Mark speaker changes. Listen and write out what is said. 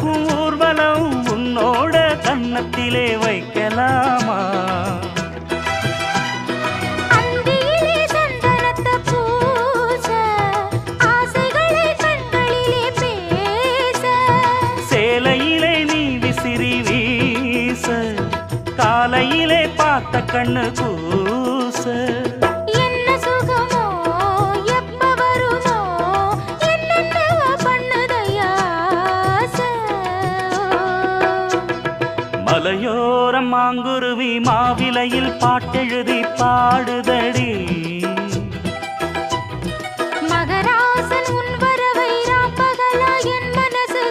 Speaker 1: ஊர்வலம் உன்னோட கன்னத்திலே வைக்கலாமா. சேலையிலே நீ விசிறி வீச காலையிலே பார்த்த கண்ணு கூச
Speaker 2: அலையோரம் மாங்குருவி மாவிலையில் பாட்டெழுதி பாடுதடி.
Speaker 1: மகராசன் உன் வரவை என் மனசு